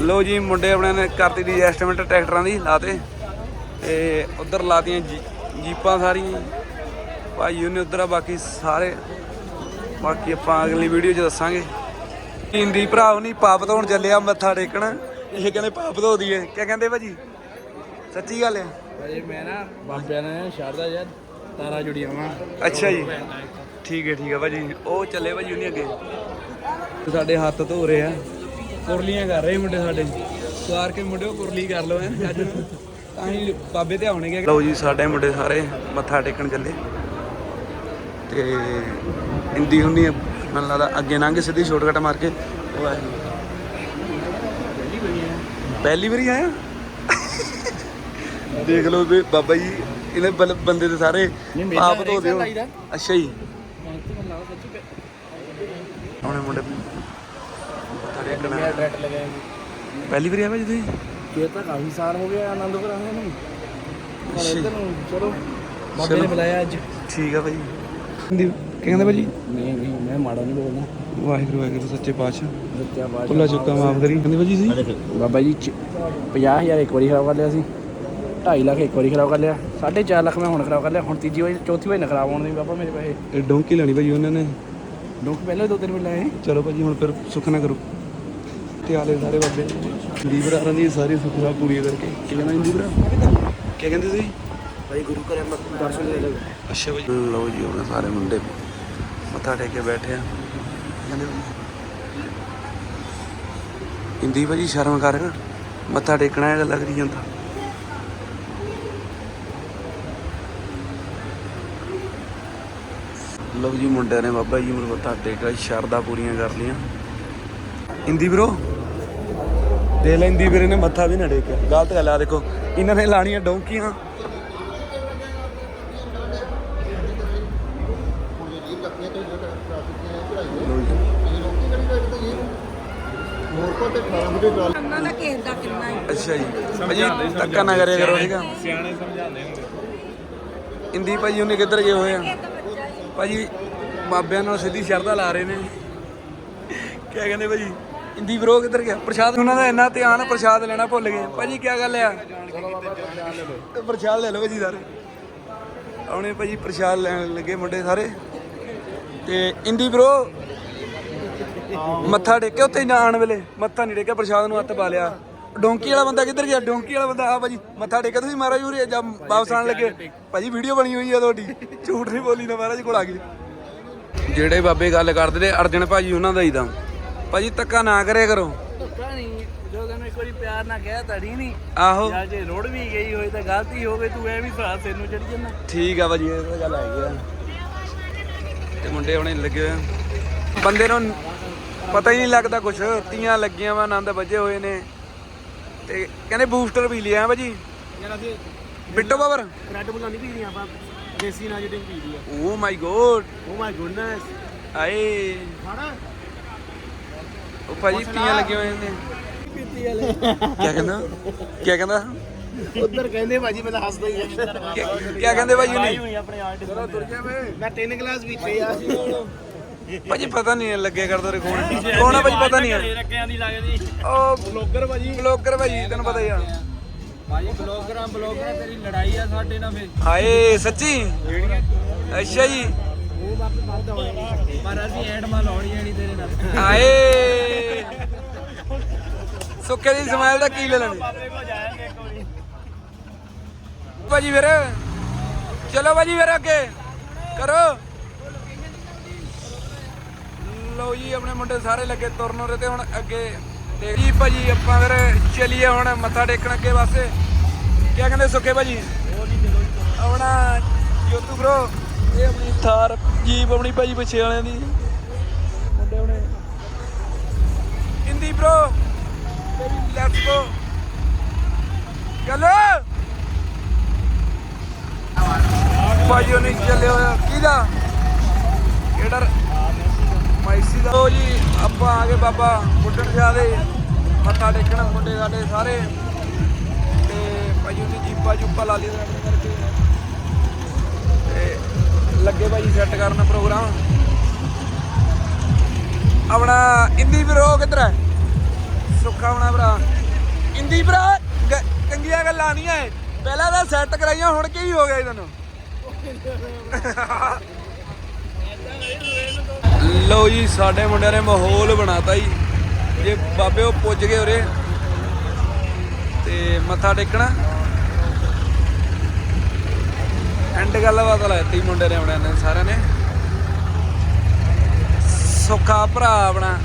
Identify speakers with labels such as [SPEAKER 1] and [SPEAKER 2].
[SPEAKER 1] ਲੋ ਜੀ ਮੁੰਡੇ ਆਪਣੇ ਨੇ ਕਰਤੀ ਦੀ ਐਸਟੀਮੇਟ ਟਰੈਕਟਰਾਂ ਦੀ ਲਾਤੇ। ਤੇ ਉਧਰ ਲਾਤੀਆਂ ਜੀਪਾਂ ਸਾਰੀਆਂ ਭਾਈ ਉਹਨੇ ਉਧਰ ਆ ਬਾਕੀ ਸਾਰੇ। ਬਾਕੀ ਆਪਾਂ ਅਗਲੀ ਵੀਡੀਓ 'ਚ ਦੱਸਾਂਗੇ। ਹਿੰਦੀ ਭਰਾ ਨਹੀਂ ਪਾਪ ਧੋਣ ਚੱਲਿਆ ਮੱਥਾ ਟੇਕਣ। ਇਹ ਕਹਿੰਦੇ ਪਾਪ ਧੋ ਦਈਏ। ਕੀ ਕਹਿੰਦੇ ਭਾਜੀ? ਸੱਚੀ ਗੱਲ ਹੈ
[SPEAKER 2] ਭਾਜੀ ਮੈਂ ਨਾ ਬਾਬਿਆਂ ਨੇ ਸ਼ਾਰਦਾ ਯਾਰ ਤਾਰਾ ਜੁੜੀਆਂ ਵਾ।
[SPEAKER 1] ਅੱਛਾ ਜੀ। ਠੀਕ ਹੈ ਠੀਕ ਹੈ ਭਾਜੀ। ਉਹ ਚੱਲੇ ਭਾਜੀ ਉਹਨੇ ਅੱਗੇ। ਸਾਡੇ ਹੱਥ ਧੋ ਰਹੇ ਆ। ਕੁਰਲੀਆਂ ਕਰ ਰਹੇ ਮੁੰਡੇ ਸਾਡੇ। ਸਵਾਰ ਕੇ ਮੁੰਡਿਓ ਕੁਰਲੀ ਕਰ ਲਓ ਐ ਅੱਜ। ਤਾਂ ਹੀ ਬਾਬੇ ਤੇ ਆਉਣਗੇ। ਲਓ ਜੀ ਸਾਡੇ ਮੁੰਡੇ ਸਾਰੇ ਮੱਥਾ ਟੇਕਣ ਚੱਲੇ। ਤੇ ਇੰਦੀ ਹੁੰਦੀ ਮੈਨੂੰ ਲੱਗਦਾ ਅੱਗੇ ਲੰਘ ਸਿੱਧੀ ਸ਼ਾਰਟਕਟ ਮਾਰ ਕੇ। ਉਹ ਆ ਪਹਿਲੀ ਵਾਰੀ ਆਇਆ? ਦੇਖ ਲਓ ਵੀ ਬਾਬਾ ਜੀ ਇਹਨੇ ਬੰਦੇ ਦੇ ਸਾਰੇ ਆਪ ਧੋ
[SPEAKER 2] ਹਰੇਕ
[SPEAKER 1] ਦਿਓ।
[SPEAKER 2] ਸਾਲ ਲਾਈਦਾ।
[SPEAKER 1] ਅੱਛਾ ਜੀ। ਆਉਣੇ ਮੁੰਡੇ। ਪਹਿਲੀ ਵਾਰੀ ਆਇਆ ਭਾਜੀ ਤੁਸੀਂ?
[SPEAKER 2] ਇਹ ਤਾਂ ਕਾਫੀ ਸਾਲ ਹੋ ਗਏ ਆਨੰਦਪੁਰ ਆਏ ਨੂੰ। ਪਰ
[SPEAKER 1] ਅੱਛਾ।
[SPEAKER 2] ਇੱਧਰ ਨੂੰ ਚਲੋ ਬਾਬੇ
[SPEAKER 1] ਚਲੋ।
[SPEAKER 2] ਨੇ ਬੁਲਾਇਆ ਅੱਜ।
[SPEAKER 1] ਠੀਕ ਆ ਭਾਜੀ ਹਿੰਦੀ ਕੀ ਕਹਿੰਦੇ ਭਾਜੀ?
[SPEAKER 2] ਨਹੀਂ ਨਹੀਂ ਮੈਂ ਮਾੜਾ ਨਹੀਂ ਬੋਲਦਾ।
[SPEAKER 1] ਵਾਹਿਗੁਰੂ ਵਾਹਿਗੁਰੂ ਸੱਚੇ ਪਾਤਸ਼ਾਹ।
[SPEAKER 2] ਸੱਚਾ ਬਾਤ
[SPEAKER 1] ਭੁੱਲਾ ਚੁੱਕਾ ਮਾਫ ਕਰੀ। ਕਹਿੰਦੇ ਭਾਜੀ ਸੀ
[SPEAKER 2] ਬਾਬਾ ਜੀ 50000 ਇੱਕ ਵਾਰੀ ਖਰਾਬ ਕਰ ਲਿਆ ਸੀ। 2.5 ਲੱਖ ਇੱਕ ਵਾਰੀ ਖਰਾਬ ਕਰ ਲਿਆ। 4.5 ਲੱਖ ਮੈਂ ਹੁਣ ਖਰਾਬ ਕਰ ਲਿਆ। ਹੁਣ ਤੀਜੀ ਵਾਰੀ ਚੌਥੀ ਵਾਰੀ ਨਾ ਖਰਾਬ ਹੋਣ ਦੇ ਬਾਬਾ ਮੇਰੇ ਪੈਸੇ।
[SPEAKER 1] ਇਹ ਡੋਂਕੀ ਲੈਣੀ ਭਾਜੀ ਉਹਨਾਂ ਨੇ।
[SPEAKER 2] ਲੋਕ ਪਹਿਲਾਂ ਹੀ ਦੋ ਤਿੰਨ ਮਿਲ ਆਏ
[SPEAKER 1] ਚਲੋ ਭਾਜੀ ਹੁਣ ਫਿਰ ਸੁੱਖ ਨਾ ਕਰੋ। ਤੇ ਆਲੇ ਸਾਰੇ ਬਾਬੇ ਹਿੰਦੀ ਭਰਾਰਾਂ ਦੀ ਸਾਰੀ ਸੁੱਖਾਂ ਪੂਰੀਆਂ ਕਰਕੇ। ਕੀ ਕਹਿੰਦਾ ਹਿੰਦੀ ਭਰਾ ਕੀ ਕਹਿੰਦੇ ਸੀ
[SPEAKER 2] ਭਾਈ ਗੁਰੂ ਘਰ ਦਰਸ਼ਨ ਦੇ ਲਓ
[SPEAKER 1] ਅੱਛਾ ਭਾਜੀ ਲਓ ਜੀ ਉਹਨੇ ਸਾਰੇ ਮੁੰਡੇ ਮੱਥਾ ਟੇਕ ਕੇ ਬੈਠੇ ਆ। ਕਹਿੰਦੇ ਹਿੰਦੀ ਭਾਜੀ ਸ਼ਰਮ ਕਰ ਮੱਥਾ ਟੇਕਣਾ ਇਹ ਲੱਗ ਰਹੀ ਜਾਂਦਾ। ਲਓ ਜੀ ਮੁੰਡਿਆਂ ਨੇ ਬਾਬਾ ਜੀ ਨੂੰ ਮੱਥਾ ਟੇਕਿਆ ਸ਼ਰਦਾ ਪੂਰੀਆਂ ਕਰ ਲੀਆਂ ਹਿੰਦੀ ਵੀਰੋ ਦੇ ਲੈਂਦੀ ਵੀਰੇ ਨੇ ਮੱਥਾ ਵੀ ਨਾ ਟੇਕਿਆ। ਗਲਤ ਗੱਲ ਆ ਦੇਖੋ ਇਹਨਾਂ ਨੇ ਲਾਣੀਆਂ ਡੌਂਕੀਆਂ। ਲਓ ਜੀ
[SPEAKER 3] ਉਹਨਾਂ ਦਾ ਕਿਸੇ ਦਾ ਕਿੰਨਾ ਹੀ।
[SPEAKER 1] ਅੱਛਾ ਜੀ। ਭਾਜੀ ਧੱਕਾ ਨਾ ਕਰਿਆ ਕਰੋ ਠੀਕ ਆ?
[SPEAKER 2] ਸਿਆਣੇ ਸਮਝਾਉਂਦੇ ਹੁੰਦੇ
[SPEAKER 1] ਇੰਦੀ ਭਾਜੀ ਉਹਨੇ ਕਿੱਧਰ ਗਏ ਹੋਏ ਆ? ਭਾਜੀ ਬਾਬਿਆਂ ਨਾਲ ਸਿੱਧੀ ਸ਼ਰਧਾ ਲਾ ਰਹੇ ਨੇ। ਕੀ ਕਹਿੰਦੇ ਭਾਜੀ? ਇੰਦੀ ਬਰੋ ਕਿੱਧਰ ਗਿਆ? ਪ੍ਰਸ਼ਾਦ ਉਹਨਾਂ ਦਾ ਇੰਨਾ ਧਿਆਨ ਪ੍ਰਸ਼ਾਦ ਲੈਣਾ ਭੁੱਲ ਗਏ। ਭਾਜੀ ਕੀ ਗੱਲ ਆ? ਪ੍ਰਸ਼ਾਦ ਲੈ ਲਓ ਭਾਜੀ ਸਾਰੇ। ਆਉਣੇ ਭਾਜੀ, ਪ੍ਰਸ਼ਾਦ ਲੈਣ ਲੱਗੇ ਮੁੰਡੇ ਸਾਰੇ। ਤੇ ਇੰਦੀ ਬਰੋ ਮੱਥਾ ਟੇਕਿਆ ਉੱਥੇ ਜਾਣ ਵੇਲੇ? ਮੱਥਾ ਨਹੀਂ ਟੇਕਿਆ, ਪ੍ਰਸ਼ਾਦ ਨੂੰ ਹੱਥ ਪਾ ਲਿਆ। ਡੋਂਕੀ ਵਾਲਾ ਬੰਦਾ ਕਿੱਧਰ ਗਿਆ? ਡੋਂਕੀ ਵਾਲਾ ਬੰਦਾ, ਆ ਭਾਜੀ, ਮੱਥਾ ਟੇਕਿਆ ਤੁਸੀਂ ਮਹਾਰਾਜ ਉਰੇ ਜਦ ਵਾਪਸ ਆਣ ਲੱਗੇ? ਭਾਜੀ, ਵੀਡੀਓ ਬਣੀ ਹੋਈ ਆ ਤੁਹਾਡੀ। ਝੂਠ ਨਹੀਂ ਬੋਲੀ ਨਾ ਮਹਾਰਾਜ, ਕੋਲ ਆ ਗਏ ਜਿਹੜੇ ਬਾਬੇ ਗੱਲ ਕਰਦੇ ਨੇ, ਅਰਜਨ ਭਾਜੀ, ਉਹਨਾਂ ਦਾ ਹੀ ਤਾਂ। ਭਾਜੀ ਧੱਕਾ ਨਾ ਕਰਿਆ ਕਰੋ।
[SPEAKER 2] ਧੱਕਾ ਨਹੀਂ ਜੋ ਤੈਨੂੰ ਇੱਕ ਵਾਰੀ ਪਿਆਰ ਨਾਲ ਕਹਿ ਤੜੀ ਨਹੀਂ
[SPEAKER 1] ਆਹੋ।
[SPEAKER 2] ਜਾਂ ਜੇ ਰੋੜ ਵੀ ਗਈ ਹੋਈ ਤਾਂ ਗਲਤੀ ਹੋ ਗਈ ਤੂੰ ਐਵੇਂ ਸਾਹ ਸਿਰ ਨੂੰ ਚੜੀ ਜਾਂਦਾ
[SPEAKER 1] ਠੀਕ ਆ ਭਾਜੀ ਇਹ ਤਾਂ ਗੱਲ ਹੈਗੀ ਆ। ਤੇ ਮੁੰਡੇ ਹੁਣੇ ਲੱਗੇ ਹੋਏ ਬੰਦੇ ਨੂੰ ਪਤਾ ਹੀ ਨਹੀਂ ਲੱਗਦਾ ਕੁਛ ਤੀਆਂ ਲੱਗੀਆਂ ਵਾ ਆਨੰਦ ਵੱਜੇ ਹੋਏ ਨੇ। ਤੇ ਕਹਿੰਦੇ ਬੂਸਟਰ ਵੀ ਲਿਆ ਭਾਜੀ।
[SPEAKER 2] ਯਾਰ ਅਸੀਂ
[SPEAKER 1] ਬਿੱਟੋ ਬਾਬਰ।
[SPEAKER 2] ਰੈਡ ਬੁੱਲਾਂ ਨਹੀਂ ਪੀਦੀਆਂ ਆਪਾਂ ਦੇਸੀ ਨਾਲ ਜਿਹੜੀ ਪੀਦੀ ਆ।
[SPEAKER 1] ਓ ਮਾਈ ਗੋਡ
[SPEAKER 2] ਓ ਮਾਈ ਗੁੱਡਨੈਸ
[SPEAKER 1] ਆਏ।
[SPEAKER 2] ਖਾਣਾ?
[SPEAKER 1] ਉਹ ਭਾਜੀ ਤੀਆਂ ਲੱਗੀਆਂ ਹੋਏ ਨੇ।
[SPEAKER 2] ਪੀਤੀ ਵਾਲੇ
[SPEAKER 1] ਕੀ ਕਹਿੰਦਾ? ਕੀ ਕਹਿੰਦਾ?
[SPEAKER 2] ਉਧਰ ਕਹਿੰਦੇ ਭਾਜੀ ਮੈਂ ਤਾਂ ਹੱਸਦਾ ਹੀ ਆ।
[SPEAKER 1] ਕੀ ਕਹਿੰਦੇ ਭਾਜੀ
[SPEAKER 2] ਹੋਈ ਆਪਣੇ ਆਰਟ ਚਲੋ ਤੁਰ ਜਾ ਮੈਂ ਤਿੰਨ ਗਲਾਸ ਪੀਤੇ ਆ।
[SPEAKER 1] ਭਾਜੀ ਪਤਾ ਨਹੀਂ ਲੱਗੇ ਕਰਦਾ ਰੇ ਕੌਣ ਕੌਣ ਆ ਭਾਜੀ ਪਤਾ ਨਹੀਂ
[SPEAKER 2] ਰੱਖਿਆਂ ਦੀ ਲੱਗਦੀ
[SPEAKER 1] ਉਹ
[SPEAKER 2] ਬਲੌਗਰ ਭਾਜੀ।
[SPEAKER 1] ਬਲੌਗਰ ਭਾਜੀ ਤੈਨੂੰ ਪਤਾ ਹੀ ਆ।
[SPEAKER 2] ਭਾਜੀ ਬਲੌਗਰਾਂ ਬਲੌਗਰਾਂ ਤੇਰੀ ਲੜਾਈ ਆ ਸਾਡੇ ਨਾਲ ਫੇ
[SPEAKER 1] ਹਾਏ ਸੱਚੀ? ਅੱਛਾ ਜੀ।
[SPEAKER 2] ਉਹ ਬਾਪੇ ਬੰਦ ਹੋਣੇ ਪਰ ਅਸੀਂ ਐਡ ਮਾ ਲਾਉਣੀ ਨਹੀਂ ਤੇਰੇ ਨਾਲ।
[SPEAKER 1] ਹਾਏ। ਸੁੱਕੇ ਦੀ ਸਮਾਈਲ ਦਾ ਕੀ ਲੈ ਲੈਣੀ?
[SPEAKER 2] ਬਾਪੇ ਕੋ ਜਾਏਂਗੇ ਇੱਕ
[SPEAKER 1] ਭਾਜੀ ਵੀਰ ਚਲੋ ਭਾਜੀ ਵੀਰ ਅੱਗੇ। ਕਰੋ। ਲਓ ਜੀ, ਆਪਣੇ ਮੁੰਡੇ ਸਾਰੇ ਲੱਗੇ ਤੁਰਨ ਉਰੇ ਤੇ ਹੁਣ ਅੱਗੇ ਤੇ ਜੀ ਭਾਜੀ, ਆਪਾਂ ਫਿਰ ਚਲੀਏ ਹੁਣ ਮੱਥਾ ਟੇਕਣ ਅੱਗੇ ਵਾਸਤੇ। ਕੀ ਕਹਿੰਦੇ ਸੁੱਕੇ ਭਾਜੀ? ਆਪਣਾ ਜੋਤੂ ਬ్రో ਇਹ ਆਪਣੀ ਥਾਰ ਜੀਪ ਆਪਣੀ ਭਾਜੀ ਪਿੱਛੇ ਵਾਲਿਆਂ ਦੀ। ਮੁੰਡੇ ਹੁਣੇ ਹਿੰਦੀ ਬ్రో ਲੈਟਸ ਗੋ ਚਲੋ। ਭਾਜੀ ਉਹਨੇ ਚੱਲੇ ਹੋਇਆ। ਕਿਹਦਾ? ਕਿਹੜਾ ਮਾਈਸੀ ਦਾ। ਲਓ ਜੀ, ਆਪਾਂ ਆ ਗਏ ਬਾਬਾ ਬੁੱਢਣ ਸ਼ਾਹ ਮੱਥਾ ਟੇਕਣ ਮੁੰਡੇ ਸਾਡੇ ਸਾਰੇ। ਤੇ ਭਾਈ ਉਹਨੇ ਜੀਪਾ ਜੂਪਾ ਲਾ ਲਈ ਕਰਕੇ ਤੇ ਲੱਗੇ ਭਾਜੀ ਸੈੱਟ ਕਰਨ ਪ੍ਰੋਗਰਾਮ। ਆਪਣਾ ਇੰਦੀ ਵੀਰੋ ਕਿੱਧਰ ਹੈ ਸੁੱਖਾ ਹੋਣਾ ਭਰਾ। ਇੰਦੀ ਭਰਾ ਚੰਗੀਆਂ ਗੱਲਾਂ ਨਹੀਂ ਐ। ਪਹਿਲਾਂ ਤਾਂ ਸੈੱਟ ਕਰਾਈਆਂ, ਹੁਣ ਕੀ ਹੋ ਗਿਆ ਇਹਨਾਂ ਨੂੰ ਜੀ, ਸਾਡੇ ਮੁੰਡਿਆਂ ਨੇ ਮਾਹੌਲ ਬਣਾਤਾ ਜੀ। ਜੇ ਬਾਬੇ ਉਹ ਪੁੱਜ ਗਏ ਉਰੇ। ਤੇ ਮੱਥਾ ਟੇਕਣਾ। ਐਂਡ ਗੱਲਬਾਤ ਲਾਤੀ ਮੁੰਡੇ ਨੇ ਆਪਣੇ ਨੇ ਸਾਰਿਆਂ ਨੇ। ਸੁੱਖਾ ਭਰਾ ਆਪਣਾ।